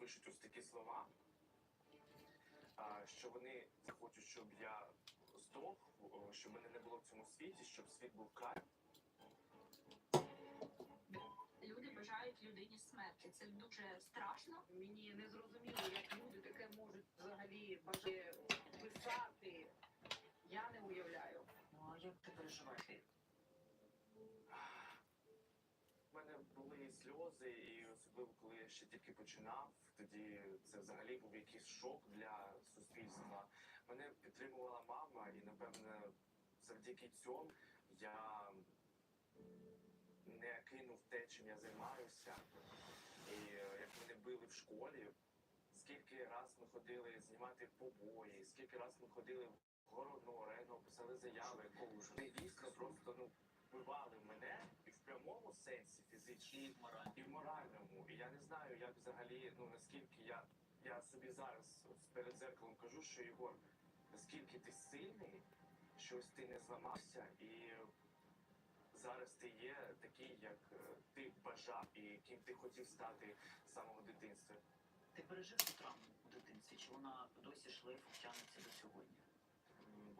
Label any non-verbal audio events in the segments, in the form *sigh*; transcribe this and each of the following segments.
пишуть ось такі слова, що вони захочуть, щоб я здох, щоб мене не було в цьому світі, щоб світ був край. Люди бажають людині смерті. Це дуже страшно. Мені не зрозуміло, як люди таке можуть взагалі бажає писати. Я не уявляю. Ну а як ти переживаєш? У мене були і сльози, і особливо коли я ще тільки починав, тоді це взагалі був якийсь шок для суспільства. Мене підтримувала мама, і напевне завдяки цьому я не кинув те, чим я займаюся. І як мене били в школі, скільки раз ми ходили знімати побої, скільки раз ми ходили в городну арену, писали заяви, вони дійсно просто ну вбивали мене прямому сенсі фізично, І морально. і в моральному. І я не знаю, як взагалі, ну наскільки я, я собі зараз перед зеркалом кажу, що Єгор, наскільки ти сильний, що ось ти не зламався, і зараз ти є такий, як е, ти бажав і ким ти хотів стати з самого дитинства. Ти пережив цю травму у дитинстві, чи вона досі шлейфом тягнеться до сьогодні?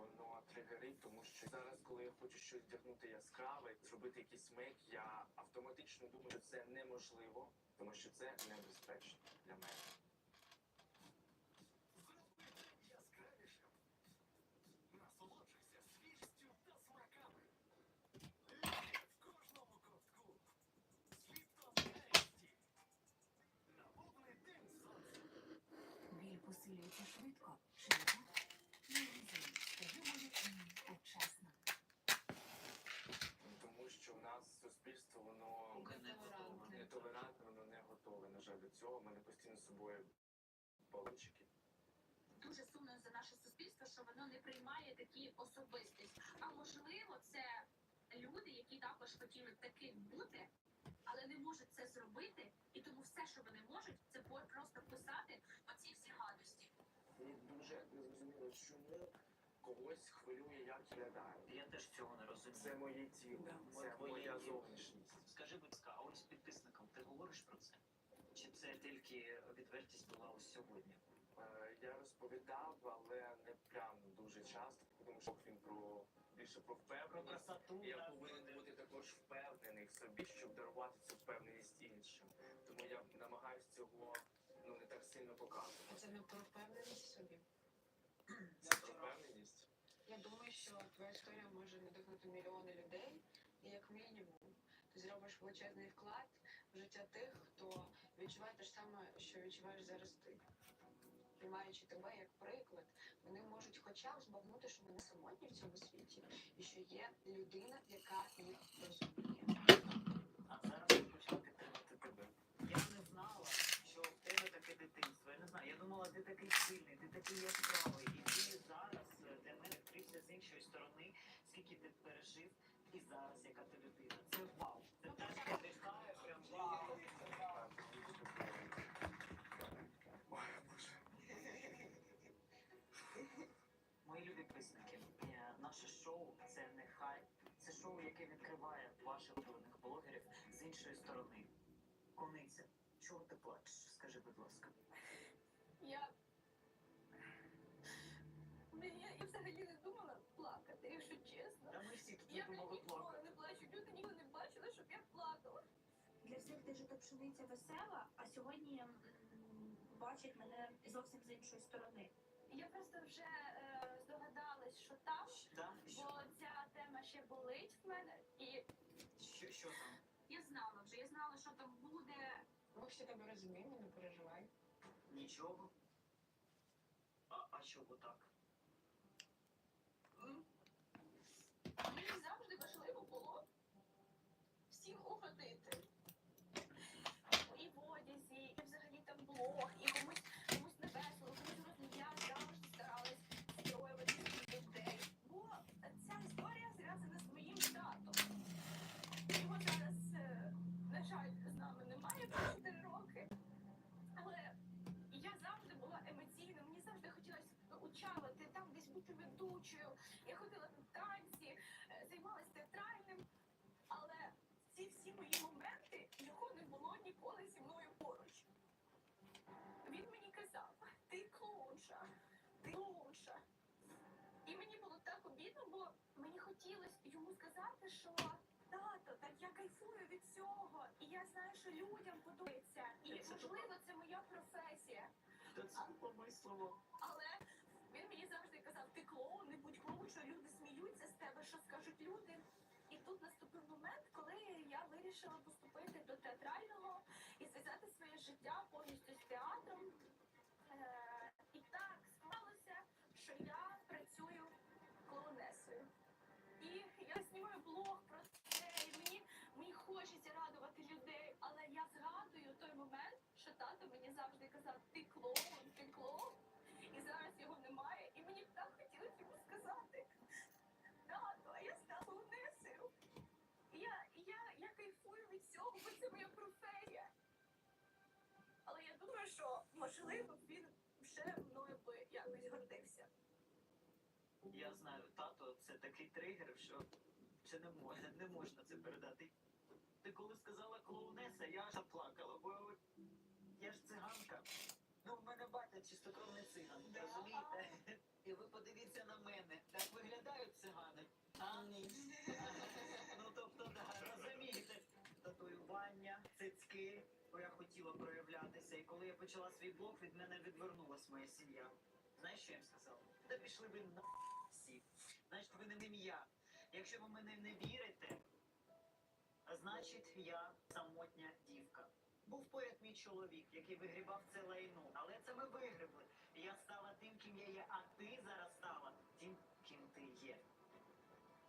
Воно тригерить, тому що зараз, коли я хочу щось вдягнути яскраве, зробити якийсь мейк, я автоматично думаю, що це неможливо, тому що це небезпечно для мене. Біль посилюється швидко, чи не так? Не розумію, скажи мені м, чесно. Ну, Тому що в нас суспільство, воно Поки не готова. нетолерантне, воно не готове, на жаль, до цього. У мене постійно з собою балончики. Дуже сумно за наше суспільство, що воно не приймає такі особистість. А можливо, це люди, які також хотіли таким бути, але не можуть це зробити, і тому все, що вони можуть, це просто писати оці всі гадості. Мені дуже незрозуміло, чому когось хвилює, як я виглядаю. Я теж цього не розумію. Це моє тіло, це моя зовнішність. Скажи, будь ласка, а ось підписникам ти говориш про це? Чи це тільки відвертість була ось сьогодні? Е, Я розповідав, але не прям дуже часто, тому що він про більше про впевненість. Я повинен бути також впевнений в собі, щоб дарувати цю впевненість іншим. Тому я намагаюся цього ну не так сильно показувати. Це не про впевненість в собі. *clears throat* Це про впевненість. Я думаю, що твоя історія може надихнути мільйони людей, і як мінімум ти зробиш величезний вклад життя тих, хто відчуває те ж саме, що відчуваєш зараз ти. Приймаючи тебе як приклад, вони можуть хоча б збагнути, що вони самотні в цьому світі, і що є людина, яка їх розуміє. А зараз я почав підтримати тебе. Я не знала, що в тебе таке дитинство. Я не знаю. Я думала, ти такий сильний, ти такий яскравий. І ти зараз для мене відкрився з іншої сторони, скільки ти пережив, і зараз яка ти людина. Це вау. Це так надихає, прям вау. Ой, Боже. Мої любі писники, е, наше шоу це не хайп. Це шоу, яке відкриває ваших улюблених блогерів з іншої сторони. Кониця, чого ти плачеш? Скажи, будь ласка. Я я взагалі не думала плакати, якщо чесно. Та ми всі тут Я не думали ніколи не плачу, люди ніколи не бачили, щоб я плакала. Для всіх дежита пшениця весела, а сьогодні м, бачать мене зовсім з іншої сторони. Я просто вже е, здогадалась, що там, що, бо ця тема ще болить в мене, і що, що там? Я знала вже, я знала, що там буде. Ми всі тебе розуміємо, не переживай. Нічого. А, а чого так? М. Мені завжди важливо було всім угодити. І в одязі, і взагалі там блог, і комусь, комусь не весело, комусь розумію. Я завжди старалась строювати людей. Бо ця історія зв'язана з моїм татом. Його зараз, е, на жаль, з нами немає вже 4 роки. Але я завжди була емоційна, мені завжди хотілося учавати, там десь бути ведучою. Я ходила на танці, е, займалася театральним. Але ці всі мої моменти його не було ніколи зі мною поруч. лучша, ти лучша. І мені було так обідно, бо мені хотілося йому сказати, що тато, так я кайфую від цього, і я знаю, що людям подобається. І можливо, це моя професія. Але він мені завжди казав, ти клоун, не будь клоун, що люди сміються з тебе, що скажуть люди. І тут наступив момент, коли я вирішила поступити до театрального і зв'язати своє життя повністю з театром. Е, і так склалося, що я працюю клоунесою. І я знімаю блог про це, і мені, мені хочеться радувати людей, але я згадую той момент, що тато мені завжди казав, ти клоун, ти клоун. І зараз його немає, і мені б так хотілося йому сказати. Тато, а я стала клоунесою. І я, я, я кайфую від цього, бо це моя професія. Але я думаю, що можливо він вже мною би якось гордився. Я знаю, тато, це такий тригер, що це не можна, не можна це передати. Ти коли сказала клоунеса, я аж заплакала, бо я ж циганка. Ну, в мене батя чистокровний циган, Да. розумієте? І ви подивіться на мене. Так виглядають цигани. А? Ну тобто, да, розумієте, татуювання, цицьки, бо я хотіла проявлятися. І коли я почала свій блог, від мене відвернулась моя сім'я. Знаєш, що я їм сказав? Та пішли ви на всі. Значить, ви не ім'я. Якщо ви мене не вірите, значить я самотня дівка. Був поряд мій чоловік, який вигрібав це лайно, але це ми вигребли. Я стала тим, ким я є, а ти зараз стала тим, ким ти є.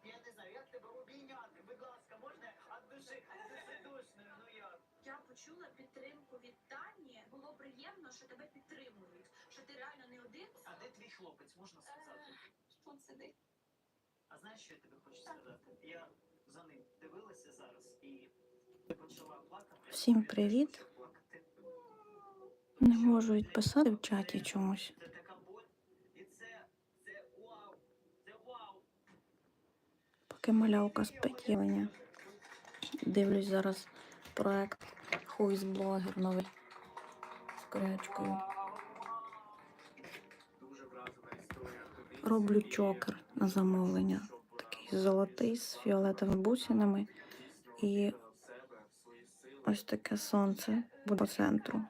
Я не знаю, як тебе обійняти, будь ласка, можна від душі, душі душною, ну як? Я почула підтримку від Тані. Було приємно, що тебе підтримують, що ти реально не один. А де твій хлопець, можна сказати? Тут сидить. А знаєш, що я тобі хочу сказати? Я за ним дивилася зараз і почала плакати. Всім привіт. Не можу відписати в чаті чомусь. Це така боль, і це, це вау, це вау. Поки малявка спить Євеня. Дивлюсь зараз проект Хуйс блогер новий з корячкою. Роблю чокер на замовлення. Золотий з фіолетовими бусинами. І. Ось таке сонце буде по центру.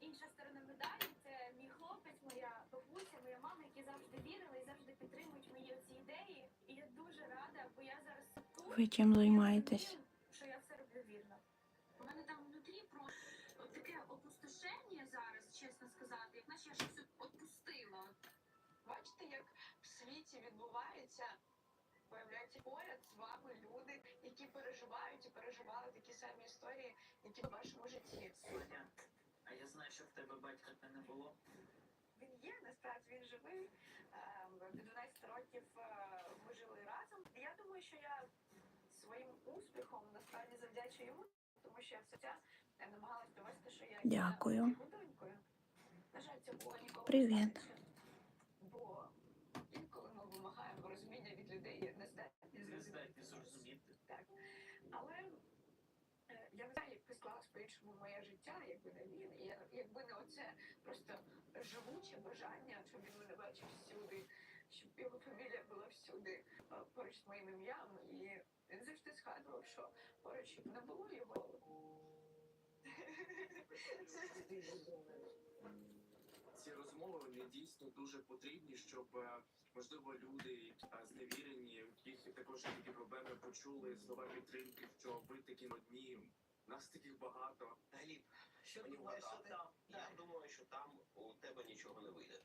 Інша сторона медалі це мій хлопець, моя бабуся, моя мама, які завжди вірили і завжди підтримують мої ці ідеї. І я дуже рада, бо я зараз тут. Ви чим займаєтесь? Що я все роблю вірно. У мене там внутрі про таке опустошення зараз, чесно сказати, як наче я щось відпустила. Бачите, як в світі відбувається, появляються поряд з вами люди, які переживають і переживали такі самі історії, які в вашому житті. Соня, а я знаю, що в тебе батька не було. Він є, насправді він живий. Ем, До 12 років е, ми жили разом. Я думаю, що я своїм успіхом насправді завдячую йому, тому що я все час е, намагалась довести, що я є Дякую. його донькою. На жаль, було ніколи Привіт. достатньо, Бо інколи ми вимагаємо розуміння від людей, не здатні Не зрозуміти. Так. Але е, я не знаю, як би склалось по-іншому моє життя, якби не він. І якби не оце просто живуче бажання, щоб він мене бачив всюди, щоб його фамілія була всюди е, поруч з моїм ім'ям. І він завжди згадував, що поруч не було його. *laughs* Ці розмови вони дійсно дуже потрібні, щоб е, можливо люди, які е, зневірені, в яких також такі проблеми, почули слова підтримки, що ви такі одні. Нас таких багато. Гліб, що Мені думаєш, що вгадати. там? Я думаю, що там у тебе нічого не вийде.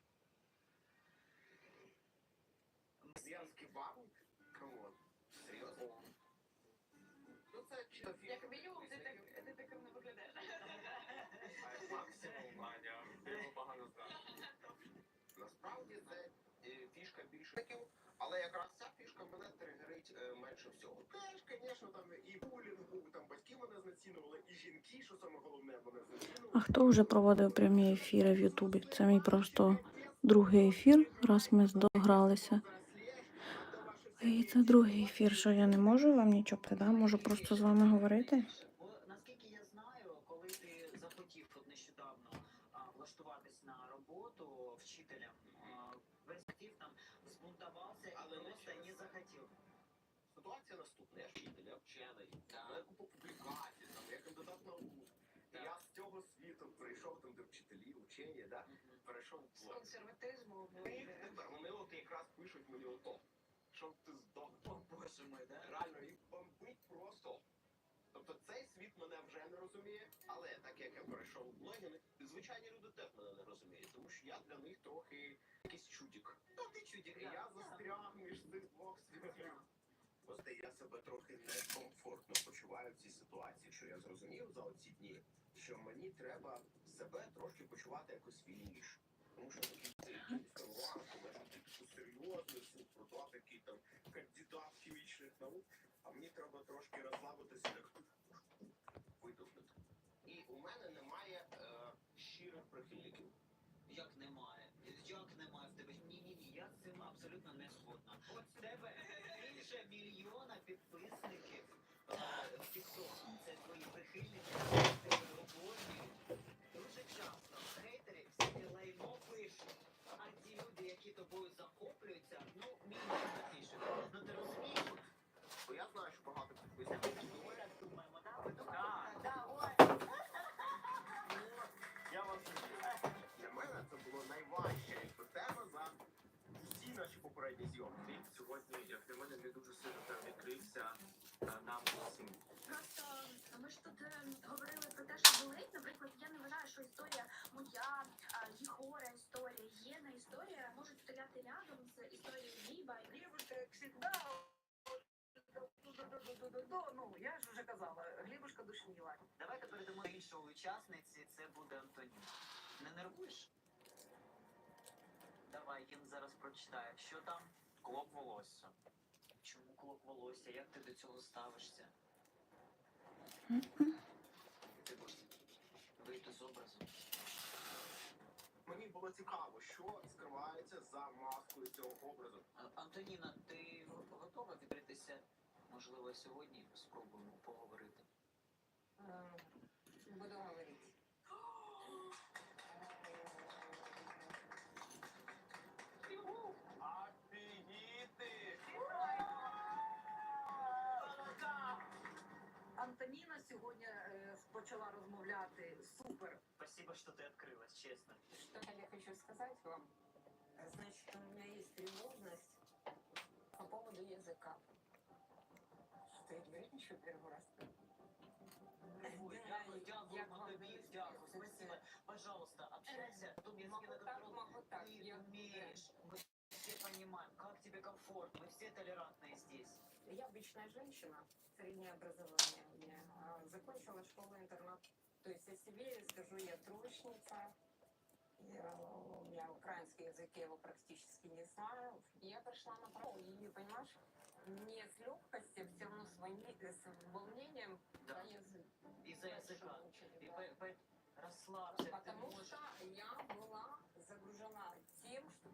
Зв'язки вам? Камон. Серйозно? Ну це чисто. Як мінімум, ти так ти таким не виглядаєш. А як максимум, Аня, ти його погано. Насправді це е, фішка більше але якраз ця фішка мене тригерить е, менше всього. Теж, звісно, там і булінгу, там батьки мене знецінували, і жінки, що саме головне, мене знецінували. А хто вже проводив прямі ефіри в Ютубі? Це мій просто другий ефір, раз ми здогралися. І це другий ефір, що я не можу вам нічого да? Можу просто з вами говорити. Бо наскільки я знаю, коли ти захотів от нещодавно а, влаштуватись на роботу вчителем, а, весь хотів там збунтувався і Але не просто через не це. захотів. Ситуація наступна. Я ж вчитель, я вчений. Я купу публікацій, там, я кандидат наук. Я з цього світу прийшов там, де вчителі, учені, да? Перейшов в З консерватизму І тепер вони от якраз пишуть мені ото. Щоб ти здох. О, боже мой, да? Реально, їх бомбить просто. Тобто цей світ мене вже не розуміє, але так як я перейшов в блогінг, звичайні люди теж мене не розуміють, тому що я для них трохи якийсь чудік. Та ти чудік, і я застряг між цих двох світів. Просто я себе трохи некомфортно почуваю в цій ситуації, що я зрозумів за оці дні, що мені треба себе трошки почувати якось вільніше. Тому що такий я такий серйозний, супродав, який там кандидат хімічних наук, а мені треба трошки розслабитися, як видохнути. І у мене немає е, щирих прихильників. Як немає? Як немає в тебе? Ні, ні, ні, я з цим абсолютно не згодна. От тебе більше мільйона підписників е, в TikTok. Це твої прихильники, тебе обожнюють. Дуже часто хейтери всі лайно пишуть, а ті люди, які тобою захоплюються, ну мінімум напишуть. Ну ти розумієш? Бо я знаю, що багато підписників Оля, думаємо? Ви думаєте? Да. Я вас. Для мене це було найважче всі попередні зйомки. Сьогодні, як мене, не дуже сильно там відкрився нам усім. Просто ми ж тут е, говорили про те, що болить. Наприклад, я не вважаю, що історія моя, Єгора історія, Єна історія можуть стояти рядом з історією Гліба. І Глебушка, як всегда, ну, я ж вже казала, Глебушка душніла. Давайте перейдемо до іншої учасниці, це буде Антоніна. Не нервуєш? Давай, він зараз прочитає. Що там? Клоп волосся. Чому клок волосся? Як ти до цього ставишся? Ти будеш вийти з образу. Мені було цікаво, що скривається за маскою цього образу. А- Антоніна, ти го- готова відкритися? Можливо, сьогодні спробуємо поговорити. е, буду говорити. сьогодні е, почала розмовляти супер. Спасибо, що ти відкрилась, чесно. Что я хочу сказать вам. Значит, у меня есть тревожность по поводу языка. Что я говорю ничего первый раз. Ой, Дякую, дякую, Як вам тобі, буде? дякую, спасибо. Пожалуйста, общайся на том языке, Могу на так, котором могу так. ты Я- умеешь. Мы все понимаем, как тебе комфортно, мы все толерантные здесь. Я обычная женщина, среднее образование у меня. а, Закончила школу-интернат. То есть о себе скажу, я троечница. Я, у меня украинский язык, я его практически не знаю. И я пришла на право, и, понимаешь, не с легкостью, все равно с, волне- с волнением Да. за язык. Из-за языка. Учили, И да. по- по- расслабься, ты Потому можешь. что я была загружена тем, что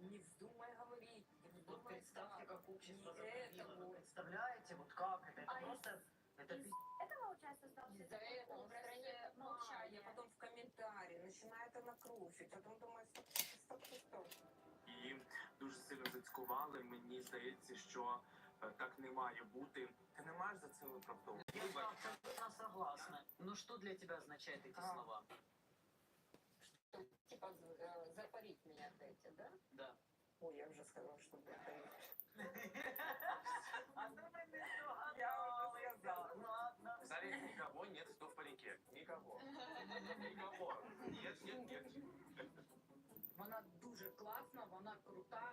не вздумай говорить, не Вот вздумай представьте, так. как общество Не закрепило. это Вы вот. представляете, вот как это? Это А из- просто... Это из- пи- этого часто стався Из-за этого в образ стране е, я мовчання. потом в комментарии начинает она круфить, потом думаю, стоп, стоп, стоп, стоп. І дуже сильно зацькували. Мені здається, що е, так не має бути. Ти не маєш за це виправдовувати. Я абсолютно согласна. Ну что для тебя означают эти А. слова? Что, типа, э, запарить меня дайте, да? Да. Ой, я уже сказала, что запарить. *laughs* А ты мне не Я уже сказала. Ладно. В зале никого нет, кто в парике. Никого. Никого. Нет, нет, нет. Вона дуже класна, вона крута.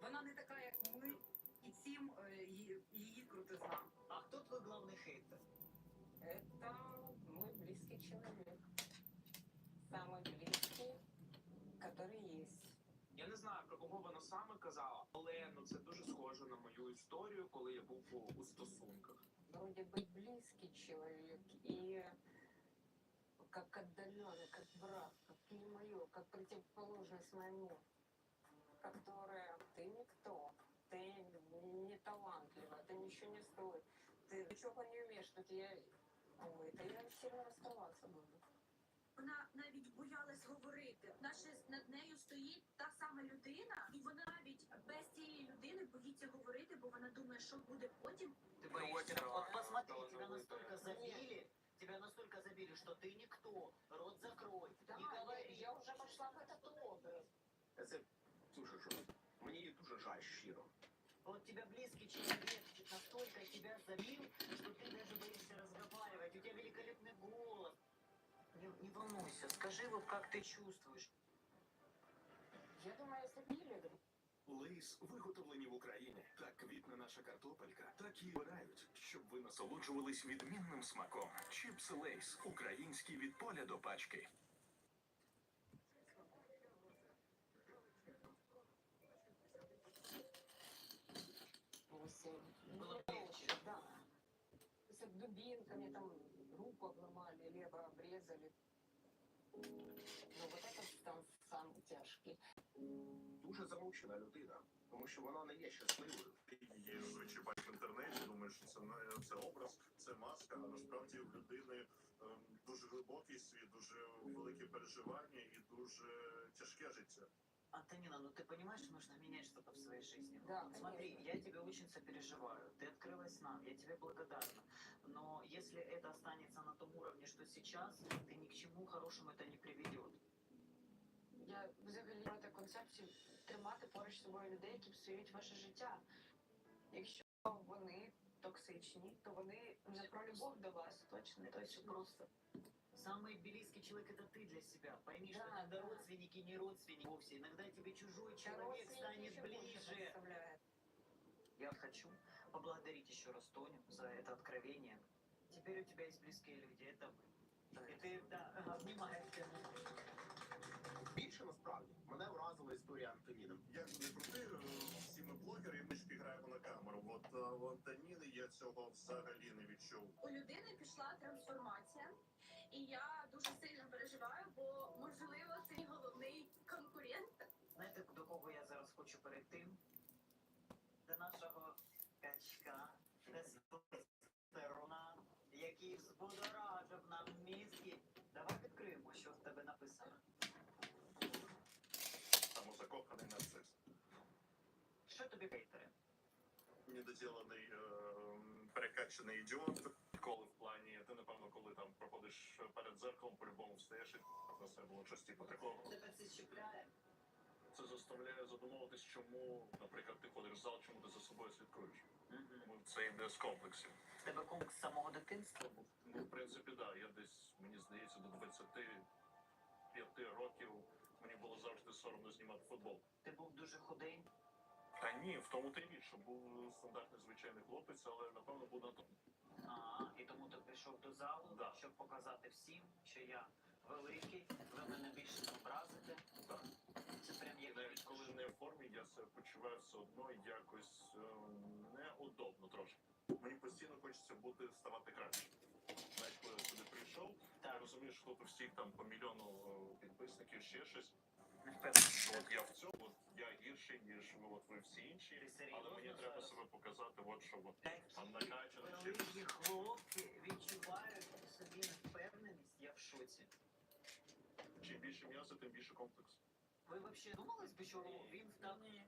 Вона не така, як ми, і цим е, її, її крутизна. А кто твой главный хейтер? Это мой близкий человек. Самый близкий, который есть. Я не знаю, про кого вона саме казала, але ну це дуже схоже на мою історію, коли я був у, у стосунках. Вроде бы близкий человек и как отдаленный, как брат, как не мое, как противоположность моему, которая ты никто, ты не талантлива, ты ничего не стоит, ты ничего не умеешь, что я... Ой, это я сильно расставаться буду. Вона навіть боялась говорити. Наша над нею стоїть та сама людина, і вона навіть без цієї людини боїться говорити, бо вона думає, що буде потім. Ты боишься? вот, Вот а, посмотри, то тебя ну, настолько это- забили, тебя настолько забили, что ты никто. Рот закрой, не говори. я вже пішла в этот образ. Це дуже жорстко. Мені її дуже жаль, щиро. Вот тебя близкий человек настолько тебя забил, что ты даже боишься разговаривать. У тебя великолепный голос. не, волнуйся, скажи вот как ты чувствуешь. Я думаю, б Лейс виготовлені в Україні. Так квітне наша картопелька, так і вибирають, щоб ви насолоджувались відмінним смаком. Чіпси Лейс українські від поля до пачки. Было ну. С дубинками там руку обломали, либо обрезали. Ну, вот это там сам тяжкий. Дуже замучена людина, тому що вона не є щасливою. її звичай бачиш в інтернеті, думаєш, що це це образ, це маска. А насправді в людини ем, дуже глибокий світ, дуже великі переживання і дуже тяжке життя. Антонина, ну ты понимаешь, что нужно менять что-то в своей жизни? Да, Вот Смотри, конечно. я тебе очень сопереживаю. Ты открылась нам, я тебе благодарна. Но если это останется на том уровне, что сейчас, ты ни к чему хорошему это не приведет. Я взагалі проти концепції тримати поруч з собою людей, які псують ваше життя. Якщо вони токсичні, то вони не про любов до вас, точно, Это все точно. просто. Самый близкий человек это ты для себя. Пойми, что Да, иногда да. родственники не родственники вовсе. Иногда тебе чужой Та человек родственники станет ще більше ближе. представляють. Я хочу поблагодарить еще раз Тоню за это откровение. Теперь у тебя есть близкие люди, это вы. И ты, да, обнимаешь тебя. Більше насправді мене вразила історія Антоніни. Як не крути, е, всі ми блогери, і ми ж граємо на камеру. От е, у Антоніни я цього взагалі не відчув. У людини пішла трансформація, і я дуже сильно переживаю, бо можливо це мій головний конкурент. Знаєте, до кого я зараз хочу перейти? До нашого качка, тестостерона, який взбудоражив нам мізки. Давай відкриємо, що в тебе написано. Самозакоханий нарцис. Що тобі хейтери? Недоділений е, перекачаний ідіот. Коли в плані, ти напевно, коли там проходиш перед зеркалом, по-любому встаєш і на себе було щось типу такого. Тебе це щепляє? Це заставляє задумуватись, чому, наприклад, ти ходиш в зал, чому ти за собою слідкуєш. Угу. Це йде з комплексів. В тебе комплекс самого дитинства був? Ну, в принципі, да. Я десь, мені здається, до 25 років мені було завжди соромно знімати футбол. Ти був дуже худий. Та ні, в тому ти річ, що був стандартний звичайний хлопець, але напевно був на то. А, і тому ти прийшов до залу, Да. щоб показати всім, що я великий, ви мене більше не образите. Так. Це прям як Навіть коли не в формі, я себе почуваю все одно якось е, неудобно трошки. Мені постійно хочеться бути ставати краще. Навіть коли я сюди прийшов, я Так. розумію, що тут у всіх там по мільйону е, підписників ще щось. От я в цьому, я гірший, ніж ви, от ви всі інші. Ти серйозно Але мені треба себе показати, от що от Та там накачано. Великі хлопці відчувають в собі невпевненість, я в шоці. Чим більше м'яса, тим більше комплекс. Ви взагалі думали, що він так? Ні.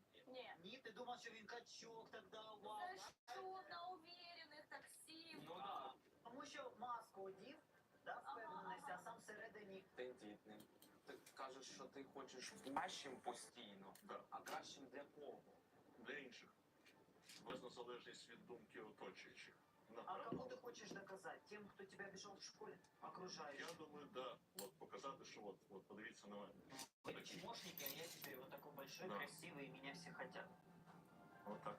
Ні, ти думав, що він качок тогда, вау. Зайшов на уверених таксі. Ну да. Тому що маску одів, да, впевненість, а сам всередині. Тендітним Ти кажеш, що ти хочеш кращим постійно, Да. а кращим для кого? Для інших. Безна залежність від думки оточуючих. А Направду. кому ты хочешь доказать? Тем, кто тебя обижал в школе? Окружающим? Я думаю, да. От показати, що от, от подивіться на мене. Вы чмошники, а я теперь вот такой большой, Да. красивый, и меня все хотят. Отак.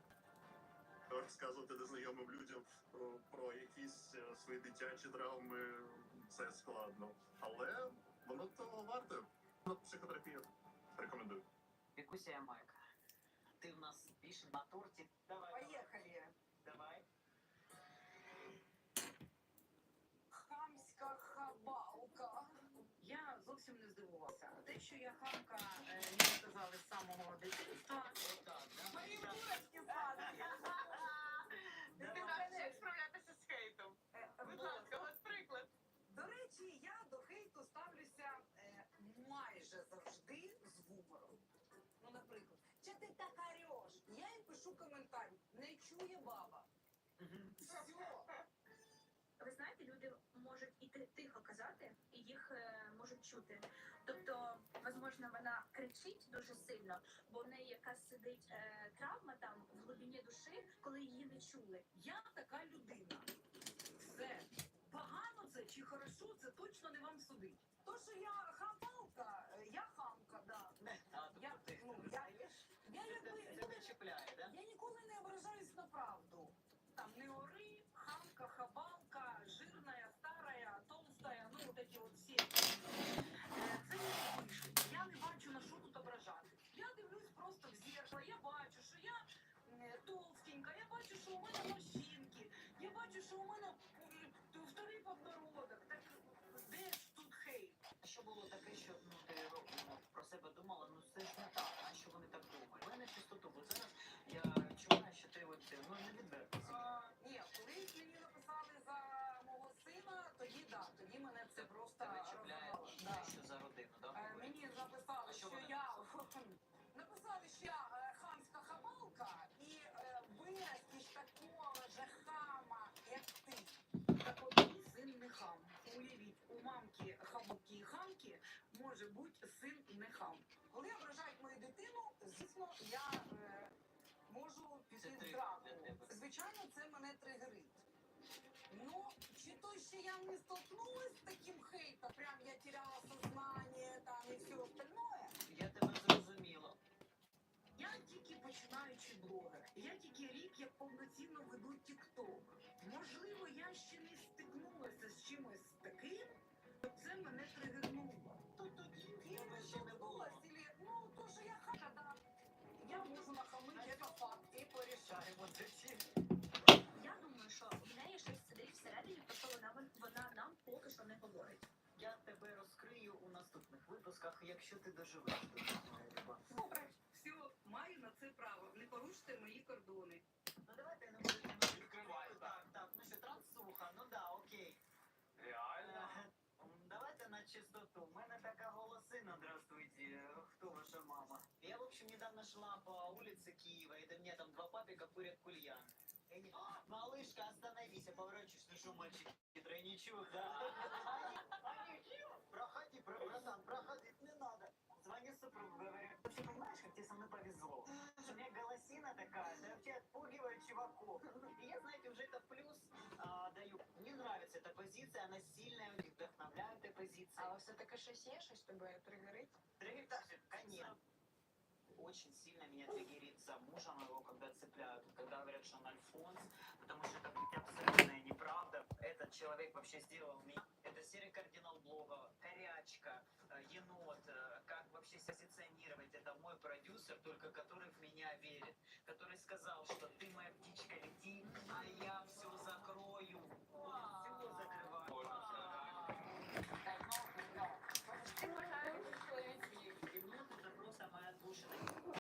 Розказувати незнайомим людям про, про якісь е, свої дитячі травми це складно. Але воно того варте. Психотерапія. Рекомендую. Викуся я Майка. Ты у нас пишешь на торте. Давай. Поїхали. Давай. Хамська хабалка. Я зовсім не здивувалася. Те, що я хамка, е, мені сказали з самого дитинства. Мої курочки падають. Ти Давай. знаєш, як справлятися з хейтом. Е, Будь ласка, от приклад. До речі, я до хейту ставлюся майже завжди з гумором. Ну, наприклад, чи ти так ореш? Я їм пишу коментар. Не чує баба. Все. Ви знаєте, люди можуть і тихо казати, і їх е, можуть чути. Тобто, можливо, вона кричить дуже сильно, бо в неї якась сидить е, травма там в глибині душі, коли її не чули. Я така людина. Все. Погано це чи хорошо, це точно не вам судить. То, що я хамалка, е, я хамка, да. А, Я, тобто ти ну, не я? Я якби це не чіпляє, да? Я ніколи не ображаюсь на правду. Там не ори, хамка, хабалка, жирная, старая, толстая, ну вот эти вот всі. Е, Це не пишуть. Я не бачу на що тут ображати. Я дивлюсь просто в зеркало, я бачу, що я товстенька, я бачу, що у мене морщинки, я бачу, що у мене вторий подбородок. Так де ж тут хейт? Що було таке, що ну, ти ну, про себе думала, ну це ж не так, так думають? У мене чистоту, бо зараз я відчуваю, що ти от, ну, не відверто. Ні, коли мені написали за мого сина, тоді да, тоді мене це просто чіпляє Да. що за родину, да? Е. Мені написали, що що я *laughs* написали, що я е, хамська хамалка і е, виростиш такого же хама, як ти. Так от мій син не хам. Уявіть, у мамки хамки і хамки може бути син не хам. Коли ображають мою дитину, звісно, я е, можу Це піти в тригер драку. Звичайно, це мене тригерить. Ну, чи то ще я не столкнулась з таким хейтом, прям я теряла сознание там і все остальное. Я тебе зрозуміла. Я тільки починаючий блогер. Я тільки рік як повноцінно веду TikTok. Можливо, я ще не стикнулася з чимось таким, наступних якщо ти доживеш до цього. Добре, все, маю на це право. Не поруште мої кордони. Ну давайте не будемо відкривати. Так, так, ну що, трансуха, ну да, окей. Реально? Е, Давайте на чистоту. У мене така голосина, здравствуйте. Кто ваша мама? Я, в общем, недавно шла по улице Киева, и до меня там два папика курят кульян. И они, «А, малышка, остановись, я поворачиваюсь, ну что, мальчик, тройничок, да? *laughs* Они, они, проходи, бра- братан, проходи Звони супругу, говорю, вообще понимаешь, как тебе со мной повезло? Что у меня голосина такая, да вообще отпугивает чуваков. И я, знаете, уже это плюс а, даю. Мне нравится эта позиция, она сильная, у них вдохновляет эта позиция. Але все-таки щось є, щось тебе тригерить? Триггер также, конечно. Очень сильно меня триггерит за мужа моего, когда цепляют, когда говорят, что он альфонс, потому что это абсолютная неправда. Этот человек вообще сделал меня. Это серый кардинал блога, корячка, э, енот, э, как вообще себя позиционировать. Это мой продюсер, только который в меня верит, который сказал, что ты моя птичка, лети, а я в